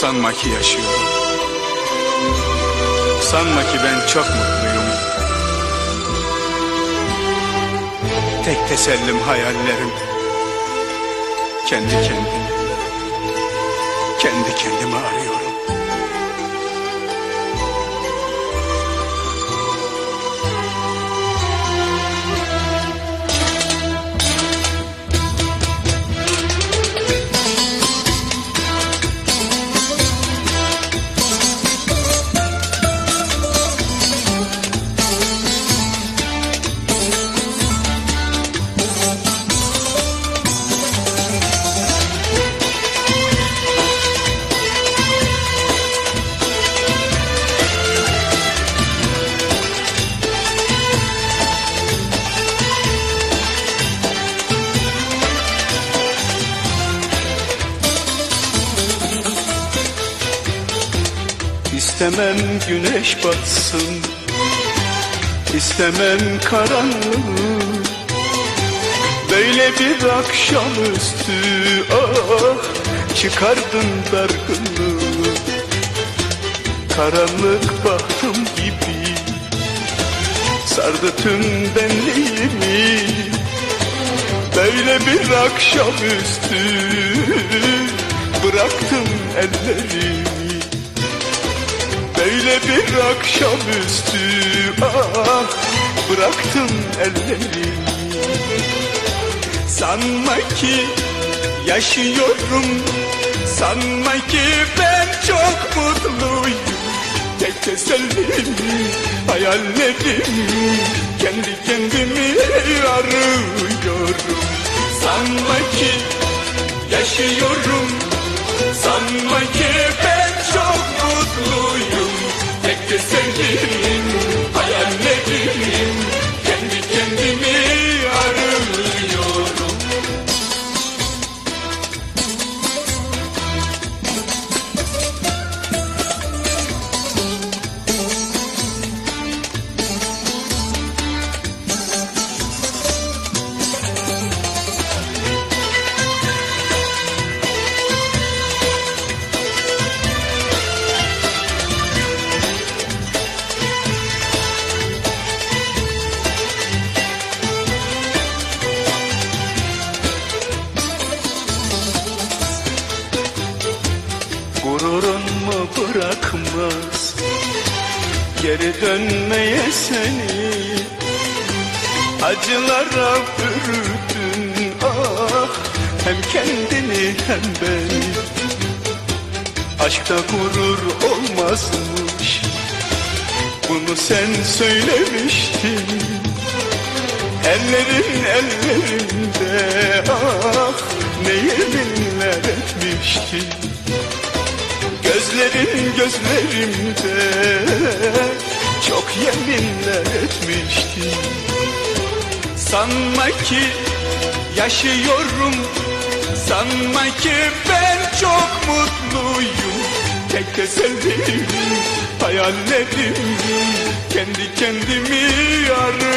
Sanma ki yaşıyorum. Sanma ki ben çok mutluyum. Tek tesellim hayallerim. Kendi kendimi, kendi kendimi arıyorum. İstemem güneş batsın. İstemem karanlığı. Böyle bir akşamüstü ah Çıkardın dargınlığı. Karanlık bahtım gibi Sardı tüm benliğimi. Böyle bir akşamüstü Bıraktım ellerimi bir akşamüstü. Ah bıraktım ellerimi. Sanma ki yaşıyorum. Sanma ki ben çok mutluyum. Tek tesellim hayallerim. Kendi kendimi arıyorum. Sanma ki yaşıyorum. Sanma ki ben çok mutluyum Gururun mu bırakmaz? Geri dönmeye seni Acılara bürüdün. Ah Hem kendini hem beni Aşkta gurur olmazmış. Bunu sen söylemiştin. Ellerin ellerimde gözlerimde Çok yeminler etmiştin Sanma ki yaşıyorum Sanma ki ben çok mutluyum. Tek tesellim hayallerim Kendi kendimi arıyorum